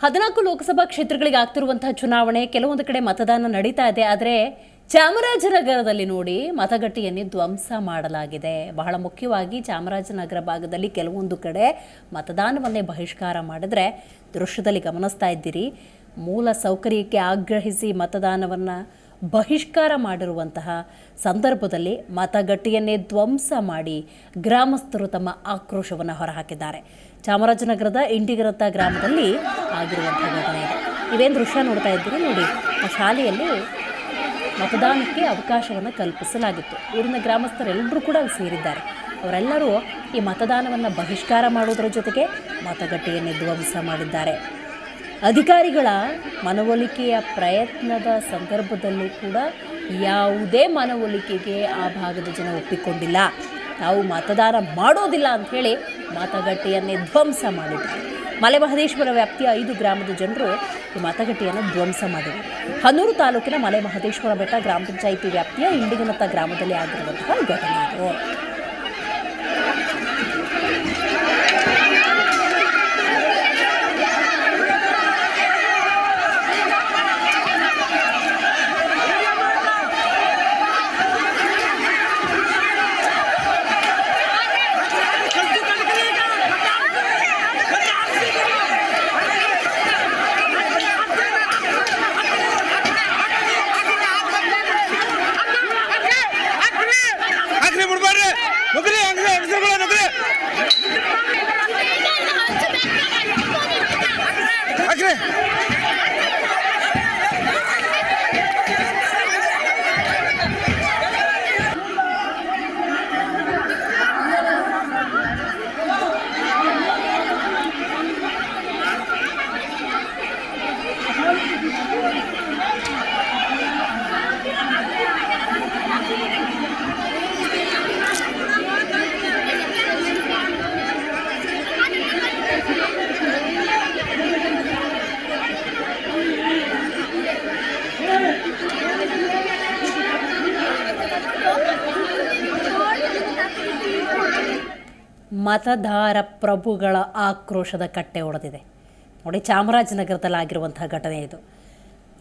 ಹದಿನಾಲ್ಕು ಲೋಕಸಭಾ ಕ್ಷೇತ್ರಗಳಿಗೆ ಆಗ್ತಿರುವಂತಹ ಚುನಾವಣೆ, ಕೆಲವೊಂದು ಕಡೆ ಮತದಾನ ನಡೀತಾ ಇದೆ. ಆದರೆ ಚಾಮರಾಜನಗರದಲ್ಲಿ ನೋಡಿ ಮತಗಟ್ಟೆಯನ್ನೇ ಧ್ವಂಸ ಮಾಡಲಾಗಿದೆ. ಬಹಳ ಮುಖ್ಯವಾಗಿ ಚಾಮರಾಜನಗರ ಭಾಗದಲ್ಲಿ ಕೆಲವೊಂದು ಕಡೆ ಮತದಾನವನ್ನೇ ಬಹಿಷ್ಕಾರ ಮಾಡಿದ್ರೆ ದೃಶ್ಯದಲ್ಲಿ ಗಮನಿಸ್ತಾ ಇದ್ದೀರಿ. ಮೂಲ ಸೌಕರ್ಯಕ್ಕೆ ಆಗ್ರಹಿಸಿ ಮತದಾನವನ್ನು ಬಹಿಷ್ಕಾರ ಮಾಡಿರುವಂತಹ ಸಂದರ್ಭದಲ್ಲಿ ಮತಗಟ್ಟೆಯನ್ನೇ ಧ್ವಂಸ ಮಾಡಿ ಗ್ರಾಮಸ್ಥರು ತಮ್ಮ ಆಕ್ರೋಶವನ್ನು ಹೊರಹಾಕಿದ್ದಾರೆ. ಚಾಮರಾಜನಗರದ ಇಂಡಿಗರತ್ತ ಗ್ರಾಮದಲ್ಲಿ ಆಗಿರುವಂಥ ಘಟನೆ ಇದೆ. ಇವೇನು ದೃಶ್ಯ ನೋಡ್ತಾ ಇದ್ದೀರಿ ನೋಡಿ, ಆ ಶಾಲೆಯಲ್ಲಿ ಮತದಾನಕ್ಕೆ ಅವಕಾಶವನ್ನು ಕಲ್ಪಿಸಲಾಗಿತ್ತು. ಊರಿನ ಗ್ರಾಮಸ್ಥರೆಲ್ಲರೂ ಕೂಡ ಸೇರಿದ್ದಾರೆ. ಅವರೆಲ್ಲರೂ ಈ ಮತದಾನವನ್ನು ಬಹಿಷ್ಕಾರ ಮಾಡುವುದರ ಜೊತೆಗೆ ಮತಗಟ್ಟೆಯನ್ನು ಧ್ವಂಸ ಮಾಡಿದ್ದಾರೆ. ಅಧಿಕಾರಿಗಳ ಮನವೊಲಿಕೆಯ ಪ್ರಯತ್ನದ ಸಂದರ್ಭದಲ್ಲೂ ಕೂಡ ಯಾವುದೇ ಮನವೊಲಿಕೆಗೆ ಆ ಭಾಗದ ಜನ ಒಪ್ಪಿಕೊಂಡಿಲ್ಲ. ನಾವು ಮತದಾನ ಮಾಡೋದಿಲ್ಲ ಅಂಥೇಳಿ ಮತಗಟ್ಟೆಯನ್ನೇ ಧ್ವಂಸ ಮಾಡಿದ್ದಾರೆ. ಮಲೆಮಹದೇಶ್ವರ ವ್ಯಾಪ್ತಿಯ ಐದು ಗ್ರಾಮದ ಜನರು ಈ ಮತಗಟ್ಟೆಯನ್ನು ಧ್ವಂಸ ಮಾಡಿದರು ಹನೂರು ತಾಲೂಕಿನ ಮಲೆ ಮಹದೇಶ್ವರ ಬೆಟ್ಟ ಗ್ರಾಮ ಪಂಚಾಯಿತಿ ವ್ಯಾಪ್ತಿಯ ಇಂಡಿಗನತ್ತ ಗ್ರಾಮದಲ್ಲಿ ಆಗಿರುವಂತಹ ಘಟನೆ ಇದು. ಹಂಗ್ರಿ ಮತದಾರ ಪ್ರಭುಗಳ ಆಕ್ರೋಶದ ಕಟ್ಟೆ ಒಡೆದಿದೆ. ನೋಡಿ ಚಾಮರಾಜನಗರದಲ್ಲಿ ಆಗಿರುವಂತಹ ಘಟನೆ ಇದು.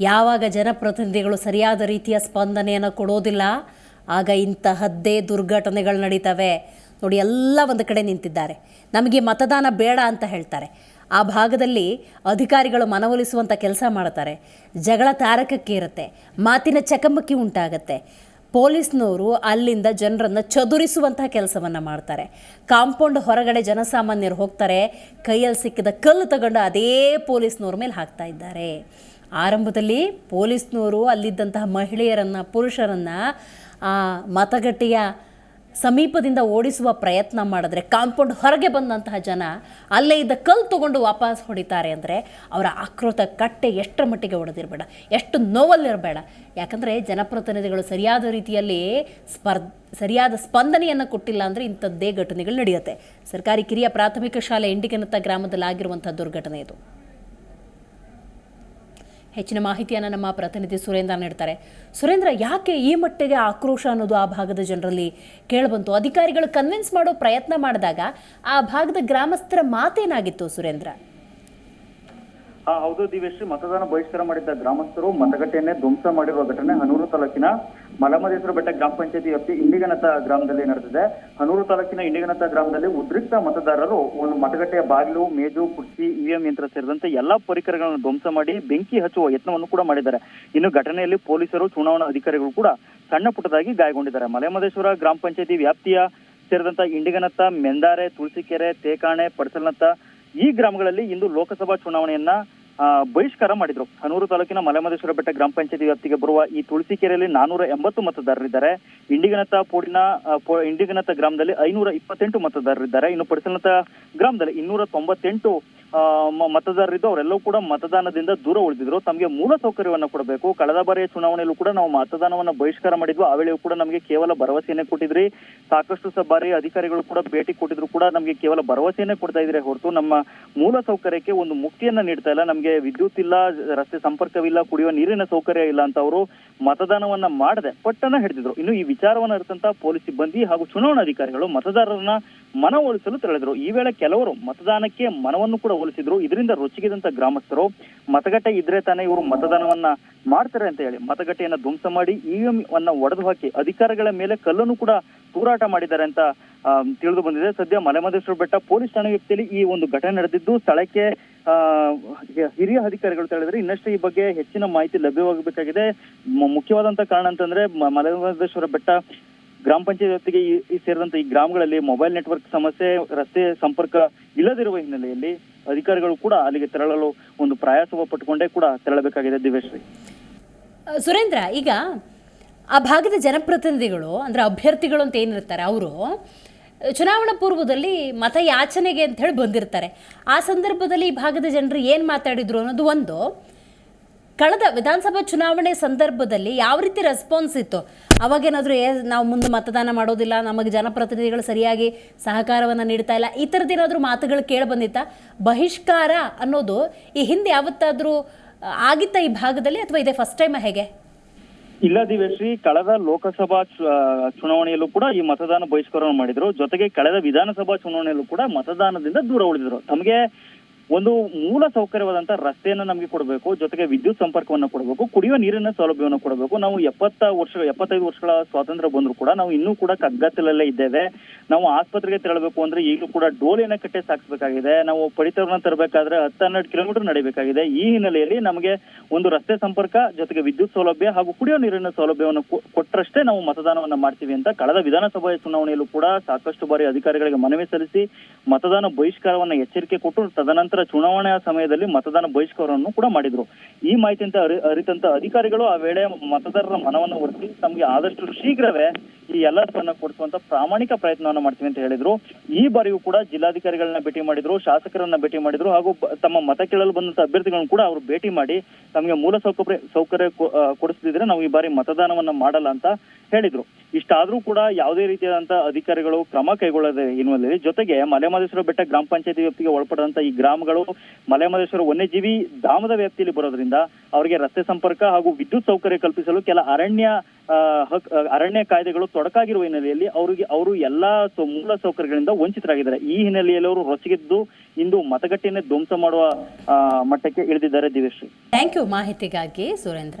ಯಾವಾಗ ಜನಪ್ರತಿನಿಧಿಗಳು ಸರಿಯಾದ ರೀತಿಯ ಸ್ಪಂದನೆಯನ್ನು ಕೊಡೋದಿಲ್ಲ, ಆಗ ಇಂತಹದ್ದೇ ದುರ್ಘಟನೆಗಳು ನಡೀತವೆ. ನೋಡಿ, ಎಲ್ಲ ಒಂದು ಕಡೆ ನಿಂತಿದ್ದಾರೆ. ನಮಗೆ ಮತದಾನ ಬೇಡ ಅಂತ ಹೇಳ್ತಾರೆ. ಆ ಭಾಗದಲ್ಲಿ ಅಧಿಕಾರಿಗಳು ಮನವೊಲಿಸುವಂಥ ಕೆಲಸ ಮಾಡ್ತಾರೆ. ಜಗಳ ತಾರಕಕ್ಕೆ ಇರುತ್ತೆ ಮಾತಿನ ಚಕಮಕಿ ಉಂಟಾಗತ್ತೆ. ಪೊಲೀಸ್ನವರು ಅಲ್ಲಿಂದ ಜನರನ್ನು ಚದುರಿಸುವಂತಹ ಕೆಲಸವನ್ನು ಮಾಡ್ತಾರೆ. ಕಾಂಪೌಂಡ್ ಹೊರಗಡೆ ಜನಸಾಮಾನ್ಯರು ಹೋಗ್ತಾರೆ. ಕೈಯಲ್ಲಿ ಸಿಕ್ಕಿದ ಕಲ್ಲು ತಗೊಂಡು ಅದೇ ಪೊಲೀಸ್ನವ್ರ ಮೇಲೆ ಹಾಕ್ತಾ ಇದ್ದಾರೆ. ಆರಂಭದಲ್ಲಿ ಪೊಲೀಸ್ನವರು ಅಲ್ಲಿದ್ದಂತಹ ಮಹಿಳೆಯರನ್ನು, ಪುರುಷರನ್ನು, ಆ ಮತಗಟ್ಟೆಯ ಸಮೀಪದಿಂದ ಓಡಿಸುವ ಪ್ರಯತ್ನ ಮಾಡಿದ್ರೆ ಕಾಂಪೌಂಡ್ ಹೊರಗೆ ಬಂದಂತಹ ಜನ ಅಲ್ಲೇ ಇದ್ದ ಕಲ್ಲು ತೊಗೊಂಡು ವಾಪಸ್ ಹೊಡಿತಾರೆ ಅಂದರೆ ಅವರ ಆಕ್ರೋತ ಕಟ್ಟೆ ಎಷ್ಟರ ಮಟ್ಟಿಗೆ ಹೊಡೆದಿರಬೇಡ ಎಷ್ಟು ನೋವಲ್ಲಿರಬೇಡ. ಯಾಕಂದರೆ ಜನಪ್ರತಿನಿಧಿಗಳು ಸರಿಯಾದ ರೀತಿಯಲ್ಲಿ ಸ್ಪರ್ಧ ಸರಿಯಾದ ಸ್ಪಂದನೆಯನ್ನು ಕೊಟ್ಟಿಲ್ಲ ಅಂದರೆ ಇಂಥದ್ದೇ ಘಟನೆಗಳು ನಡೆಯುತ್ತೆ. ಸರ್ಕಾರಿ ಕಿರಿಯ ಪ್ರಾಥಮಿಕ ಶಾಲೆ ಇಂಡಿಕೆನತ್ತ ಗ್ರಾಮದಲ್ಲಿ ಆಗಿರುವಂಥ ದುರ್ಘಟನೆ ಇದು. ಹೆಚ್ಚಿನ ಮಾಹಿತಿಯನ್ನು ನಮ್ಮ ಪ್ರತಿನಿಧಿ ಸುರೇಂದ್ರ ನೀಡ್ತಾರೆ. ಸುರೇಂದ್ರ, ಯಾಕೆ ಈ ಮಟ್ಟಿಗೆ ಆಕ್ರೋಶ ಅನ್ನೋದು ಆ ಭಾಗದ ಜನರಲ್ಲಿ ಕೇಳಿಬಂತು? ಅಧಿಕಾರಿಗಳು ಕನ್ವಿನ್ಸ್ ಮಾಡೋ ಪ್ರಯತ್ನ ಮಾಡಿದಾಗ ಆ ಭಾಗದ ಗ್ರಾಮಸ್ಥರ ಮಾತೇನಾಗಿತ್ತು ಸುರೇಂದ್ರ? ಹೌದು ದಿವೇಶ್ರೀ ಮತದಾನ ಬಹಿಷ್ಕಾರ ಮಾಡಿದ್ದ ಗ್ರಾಮಸ್ಥರು ಮತಗಟ್ಟೆಯನ್ನೇ ಧ್ವಂಸ ಮಾಡಿರುವ ಘಟನೆ ಹನೂರು ತಾಲೂಕಿನ ಮಲಮದೇಶ್ವರ ಬೆಟ್ಟ ಗ್ರಾಮ ಪಂಚಾಯತಿ ವ್ಯಾಪ್ತಿ ಇಂಡಿಗನತ ಗ್ರಾಮದಲ್ಲಿ ನಡೆದಿದೆ. ಹನೂರು ತಾಲೂಕಿನ ಇಂಡಿಗನತ ಗ್ರಾಮದಲ್ಲಿ ಉದ್ರಿಕ್ತ ಮತದಾರರು ಒಂದು ಮತಗಟ್ಟೆಯ ಬಾಗಿಲು, ಮೇಜು, ಕುರ್ಚಿ ಇವಿಎಂ ಯಂತ್ರ ಸೇರಿದಂತೆ ಎಲ್ಲಾ ಪರಿಕರಗಳನ್ನು ಧ್ವಂಸ ಮಾಡಿ ಬೆಂಕಿ ಹಚ್ಚುವ ಯತ್ನವನ್ನು ಕೂಡ ಮಾಡಿದ್ದಾರೆ. ಇನ್ನು ಘಟನೆಯಲ್ಲಿ ಪೊಲೀಸರು, ಚುನಾವಣಾ ಅಧಿಕಾರಿಗಳು ಕೂಡ ಸಣ್ಣ ಪುಟ್ಟದಾಗಿ ಗಾಯಗೊಂಡಿದ್ದಾರೆ. ಮಲೆಮಹದೇಶ್ವರ ಗ್ರಾಮ ಪಂಚಾಯತಿ ವ್ಯಾಪ್ತಿಯ ಸೇರಿದಂತ ಇಂಡಿಗನತ್ತ, ಮೆಂದಾರೆ, ತುಳಸಿಕೆರೆ, ತೇಕಾಣೆ, ಪಡಸಲ್ನತ್ತ ಈ ಗ್ರಾಮಗಳಲ್ಲಿ ಇಂದು ಲೋಕಸಭಾ ಚುನಾವಣೆಯನ್ನ ಬಹಿಷ್ಕಾರ ಮಾಡಿದ್ರು. ಹನೂರು ತಾಲೂಕಿನ ಮಲೆಮಹದೇಶ್ವರ ಬೆಟ್ಟ ಗ್ರಾಮ ಪಂಚಾಯತಿ ವ್ಯಾಪ್ತಿಗೆ ಬರುವ ಈ ತುಳಸಿಕೆರೆಯಲ್ಲಿ ನಾನೂರ ಎಂಬತ್ತು ಮತದಾರರಿದ್ದಾರೆ. ಇಂಡಿಗನತ ಪೋಡಿನ ಇಂಡಿಗನತ ಗ್ರಾಮದಲ್ಲಿ ಐನೂರ ಇಪ್ಪತ್ತೆಂಟು ಮತದಾರರಿದ್ದಾರೆ. ಇನ್ನು ಪಡಿಸಲತ ಗ್ರಾಮದಲ್ಲಿ ಇನ್ನೂರ ತೊಂಬತ್ತೆಂಟು ಮತದಾರರಿದ್ದು ಅವರೆಲ್ಲವೂ ಕೂಡ ಮತದಾನದಿಂದ ದೂರ ಉಳಿದಿದ್ರು. ತಮಗೆ ಮೂಲ ಸೌಕರ್ಯವನ್ನು ಕೊಡಬೇಕು. ಕಳೆದ ಬಾರಿಯ ಚುನಾವಣೆಯಲ್ಲೂ ಕೂಡ ನಾವು ಮತದಾನವನ್ನ ಬಹಿಷ್ಕಾರ ಮಾಡಿದ್ವು. ಆ ವೇಳೆಯೂ ಕೂಡ ನಮಗೆ ಕೇವಲ ಭರವಸೆಯನ್ನೇ ಕೊಟ್ಟಿದ್ರಿ. ಸಾಕಷ್ಟು ಬಾರಿ ಅಧಿಕಾರಿಗಳು ಕೂಡ ಭೇಟಿ ಕೊಟ್ಟಿದ್ರು ಕೂಡ ನಮಗೆ ಕೇವಲ ಭರವಸೆಯನ್ನೇ ಕೊಡ್ತಾ ಇದ್ರೆ ಹೊರತು ನಮ್ಮ ಮೂಲ ಸೌಕರ್ಯಕ್ಕೆ ಒಂದು ಮುಕ್ತಿಯನ್ನ ನೀಡ್ತಾ ಇಲ್ಲ. ನಮಗೆ ವಿದ್ಯುತ್ ಇಲ್ಲ, ರಸ್ತೆ ಸಂಪರ್ಕವಿಲ್ಲ ಕುಡಿಯುವ ನೀರಿನ ಸೌಕರ್ಯ ಇಲ್ಲ ಅಂತ ಅವರು ಮತದಾನವನ್ನ ಮಾಡದೆ ಪಟ್ಟನ ಹಿಡಿದಿದ್ರು. ಇನ್ನು ಈ ವಿಚಾರವನ್ನ ಅರಿತಂತ ಪೊಲೀಸ್ ಸಿಬ್ಬಂದಿ ಹಾಗೂ ಚುನಾವಣಾಧಿಕಾರಿಗಳು ಮತದಾರರನ್ನ ಮನವೊಲಿಸಲು ತೆರಳಿದ್ರು. ಈ ವೇಳೆ ಕೆಲವರು ಮತದಾನಕ್ಕೆ ಮನವನ್ನು ಕೂಡ ಮನವೊಲಿಸಿದ್ರು ಇದರಿಂದ ರೊಚ್ಚಿಗೆದಂತ ಗ್ರಾಮಸ್ಥರು ಮತಗಟ್ಟೆ ಇದ್ರೆ ತಾನೇ ಇವರು ಮತದಾನವನ್ನ ಮಾಡ್ತಾರೆ ಅಂತ ಹೇಳಿ ಮತಗಟ್ಟೆಯನ್ನ ಧ್ವಂಸ ಮಾಡಿ ಇವಿಎಂ ಅನ್ನ ಒಡೆದು ಹಾಕಿ ಅಧಿಕಾರಿಗಳ ಮೇಲೆ ಕಲ್ಲನ್ನು ಕೂಡ ತೂರಾಟ ಮಾಡಿದ್ದಾರೆ ಅಂತ ತಿಳಿದು ಬಂದಿದೆ. ಸದ್ಯ ಮಲೆಮಹದೇಶ್ವರ ಬೆಟ್ಟ ಪೊಲೀಸ್ ಠಾಣೆ ವ್ಯಾಪ್ತಿಯಲ್ಲಿ ಈ ಒಂದು ಘಟನೆ ನಡೆದಿದ್ದು, ಸ್ಥಳಕ್ಕೆ ಹಿರಿಯ ಅಧಿಕಾರಿಗಳು ಹೇಳಿದ್ರೆ ಇನ್ನಷ್ಟು ಈ ಬಗ್ಗೆ ಹೆಚ್ಚಿನ ಮಾಹಿತಿ ಲಭ್ಯವಾಗಬೇಕಾಗಿದೆ. ಮುಖ್ಯವಾದಂತ ಕಾರಣ ಅಂತಂದ್ರೆ ಮಲೆಮಹದೇಶ್ವರ ಬೆಟ್ಟ ಗ್ರಾಮ ಪಂಚಾಯತ್ ವ್ಯಾಪ್ತಿಗೆ ಈ- ಈ ಸೇರಿದಂತ ಈ ಗ್ರಾಮಗಳಲ್ಲಿ ಮೊಬೈಲ್ ನೆಟ್ವರ್ಕ್ ಸಮಸ್ಯೆ, ರಸ್ತೆ ಸಂಪರ್ಕ ಇಲ್ಲದಿರುವ ಹಿನ್ನೆಲೆಯಲ್ಲಿ ಅಧಿಕಾರಿಗಳು ಕೂಡ ಅಲ್ಲಿಗೆ ತೆರಳಲು ಒಂದು ಪ್ರಯಾಸ ಪಟ್ಟುಕೊಂಡೇ ಕೂಡ ತೆರಳಬೇಕಾಗಿದೆ ದಿವೇಶ್ರೀ ಸುರೇಂದ್ರ, ಈಗ ಆ ಭಾಗದ ಜನಪ್ರತಿನಿಧಿಗಳು, ಅಂದರೆ ಅಭ್ಯರ್ಥಿಗಳು ಅಂತ ಏನಿರ್ತಾರೆ, ಅವರು ಚುನಾವಣಾ ಪೂರ್ವದಲ್ಲಿ ಮತ ಯಾಚನೆಗೆ ಅಂತ ಹೇಳಿ ಬಂದಿರ್ತಾರೆ. ಆ ಸಂದರ್ಭದಲ್ಲಿ ಈ ಭಾಗದ ಜನರು ಏನು ಮಾತಾಡಿದ್ರು ಅನ್ನೋದು ಒಂದು. ಕಳೆದ ವಿಧಾನಸಭಾ ಚುನಾವಣೆ ಸಂದರ್ಭದಲ್ಲಿ ಯಾವ ರೀತಿ ರೆಸ್ಪಾನ್ಸ್ ಇತ್ತು? ಅವಾಗೇನಾದರೂ ಏ, ನಾವು ಮುಂದೆ ಮತದಾನ ಮಾಡೋದಿಲ್ಲ, ನಮಗೆ ಜನಪ್ರತಿನಿಧಿಗಳು ಸರಿಯಾಗಿ ಸಹಕಾರವನ್ನು ನೀಡ್ತಾ ಇಲ್ಲ, ಈ ಥರದ್ದೇನಾದರೂ ಮಾತುಗಳು ಕೇಳಿ ಬಂದಿತ್ತಾ? ಬಹಿಷ್ಕಾರ ಅನ್ನೋದು ಈ ಹಿಂದೆ ಯಾವತ್ತಾದರೂ ಆಗಿತ್ತ ಈ ಭಾಗದಲ್ಲಿ ಅಥವಾ ಇದೇ ಫಸ್ಟ್ ಟೈಮ್ ಹೇಗೆ? ಇಲ್ಲ ದಿವೇಶ್ರೀ ಕಳೆದ ಲೋಕಸಭಾ ಚುನಾವಣೆಯಲ್ಲೂ ಕೂಡ ಈ ಮತದಾನ ಬಹಿಷ್ಕಾರವನ್ನು ಮಾಡಿದ್ರು. ಜೊತೆಗೆ ಕಳೆದ ವಿಧಾನಸಭಾ ಚುನಾವಣೆಯಲ್ಲೂ ಕೂಡ ಮತದಾನದಿಂದ ದೂರ ಉಳಿದ್ರು ತಮಗೆ ಒಂದು ಮೂಲ ಸೌಕರ್ಯವಾದಂತ ರಸ್ತೆಯನ್ನು ನಮಗೆ ಕೊಡಬೇಕು, ಜೊತೆಗೆ ವಿದ್ಯುತ್ ಸಂಪರ್ಕವನ್ನು ಕೊಡಬೇಕು ಕುಡಿಯುವ ನೀರಿನ ಸೌಲಭ್ಯವನ್ನು ಕೊಡಬೇಕು. ನಾವು ಎಪ್ಪತ್ತ ವರ್ಷ, ಎಪ್ಪತ್ತೈದು ವರ್ಷಗಳ ಸ್ವಾತಂತ್ರ್ಯ ಬಂದ್ರು ಕೂಡ ನಾವು ಇನ್ನೂ ಕೂಡ ಕಗ್ಗತ್ತಲಲ್ಲೇ ಇದ್ದೇವೆ. ನಾವು ಆಸ್ಪತ್ರೆಗೆ ತೆರಳಬೇಕು ಅಂದ್ರೆ ಈಗಲೂ ಕೂಡ ಡೋಲಿನ ಕಟ್ಟೆ ಸಾಕ್ಸ್ಬೇಕಾಗಿದೆ. ನಾವು ಪಡಿತರನ್ನ ತರಬೇಕಾದ್ರೆ ಹತ್ತು ಹನ್ನೆರಡು ಕಿಲೋಮೀಟರ್ ನಡಿಬೇಕಾಗಿದೆ. ಈ ಹಿನ್ನೆಲೆಯಲ್ಲಿ ನಮಗೆ ಒಂದು ರಸ್ತೆ ಸಂಪರ್ಕ, ಜೊತೆಗೆ ವಿದ್ಯುತ್ ಸೌಲಭ್ಯ ಹಾಗೂ ಕುಡಿಯುವ ನೀರಿನ ಸೌಲಭ್ಯವನ್ನು ಕೊಟ್ಟರಷ್ಟೇ ನಾವು ಮತದಾನವನ್ನ ಮಾಡ್ತೀವಿ ಅಂತ ಕಳೆದ ವಿಧಾನಸಭಾ ಚುನಾವಣೆಯಲ್ಲೂ ಕೂಡ ಸಾಕಷ್ಟು ಬಾರಿ ಅಧಿಕಾರಿಗಳಿಗೆ ಮನವಿ ಸಲ್ಲಿಸಿ ಮತದಾನ ಬಹಿಷ್ಕಾರವನ್ನು ಎಚ್ಚರಿಕೆ ಕೊಟ್ಟು ತದನಂತರ ಚುನಾವಣೆಯ ಸಮಯದಲ್ಲಿ ಮತದಾನ ಬಹಿಷ್ಕಾರವನ್ನು ಕೂಡ ಮಾಡಿದ್ರು. ಈ ಮಾಹಿತಿಯಂತ ಅರಿ, ಅರಿತಂತ ಅಧಿಕಾರಿಗಳು ಆ ವೇಳೆ ಮತದಾರರ ಮನವನ್ನು ಒರೆಸಿ ತಮಗೆ ಆದಷ್ಟು ಶೀಘ್ರವೇ ಈ ಎಲ್ಲವನ್ನ ಕೊಡಿಸುವಂತ ಪ್ರಾಮಾಣಿಕ ಪ್ರಯತ್ನವನ್ನ ಮಾಡ್ತೀವಿ ಅಂತ ಹೇಳಿದ್ರು. ಈ ಬಾರಿಯೂ ಕೂಡ ಜಿಲ್ಲಾಧಿಕಾರಿಗಳನ್ನ ಭೇಟಿ ಮಾಡಿದ್ರು, ಶಾಸಕರನ್ನ ಭೇಟಿ ಮಾಡಿದ್ರು, ಹಾಗೂ ತಮ್ಮ ಮತ ಕೇಳಲು ಬಂದಂತ ಅಭ್ಯರ್ಥಿಗಳನ್ನು ಕೂಡ ಅವರು ಭೇಟಿ ಮಾಡಿ ನಮಗೆ ಮೂಲ ಸೌಕರ್ಯ ಸೌಕರ್ಯ ಕೊಡಿಸದಿದ್ರೆ ನಾವು ಈ ಬಾರಿ ಮತದಾನವನ್ನ ಮಾಡಲ್ಲ ಅಂತ ಹೇಳಿದ್ರು. ಇಷ್ಟಾದ್ರೂ ಕೂಡ ಯಾವುದೇ ರೀತಿಯಾದಂತ ಅಧಿಕಾರಿಗಳು ಕ್ರಮ ಕೈಗೊಳ್ಳದ ಹಿನ್ನೆಲೆಯಲ್ಲಿ, ಜೊತೆಗೆ ಮಲೆಮಹದೇಶ್ವರ ಬೆಟ್ಟ ಗ್ರಾಮ ಪಂಚಾಯತಿ ವ್ಯಾಪ್ತಿಗೆ ಒಳಪಡದಂತ ಈ ಗ್ರಾಮಗಳು ಮಲೆಮಹದೇಶ್ವರ ವನ್ಯಜೀವಿ ಧಾಮದ ವ್ಯಾಪ್ತಿಯಲ್ಲಿ ಬರೋದ್ರಿಂದ ಅವರಿಗೆ ರಸ್ತೆ ಸಂಪರ್ಕ ಹಾಗೂ ವಿದ್ಯುತ್ ಸೌಕರ್ಯ ಕಲ್ಪಿಸಲು ಕೆಲ ಅರಣ್ಯ ಅರಣ್ಯ ಕಾಯ್ದೆಗಳು ತೊಡಕಾಗಿರುವ ಹಿನ್ನೆಲೆಯಲ್ಲಿ ಅವರಿಗೆ ಅವರು ಎಲ್ಲಾ ಮೂಲ ಸೌಕರ್ಯಗಳಿಂದ ವಂಚಿತರಾಗಿದ್ದಾರೆ. ಈ ಹಿನ್ನೆಲೆಯಲ್ಲಿ ಅವರು ರೊಸಗೆದ್ದು ಇಂದು ಮತಗಟ್ಟೆಯನ್ನೇ ಧ್ವಂಸ ಮಾಡುವ ಮಟ್ಟಕ್ಕೆ ಇಳಿದಿದ್ದಾರೆ ದಿವ್ಯಶ್ರೀ. ಥ್ಯಾಂಕ್ ಯು ಮಾಹಿತಿಗಾಗಿ ಸುರೇಂದ್ರ.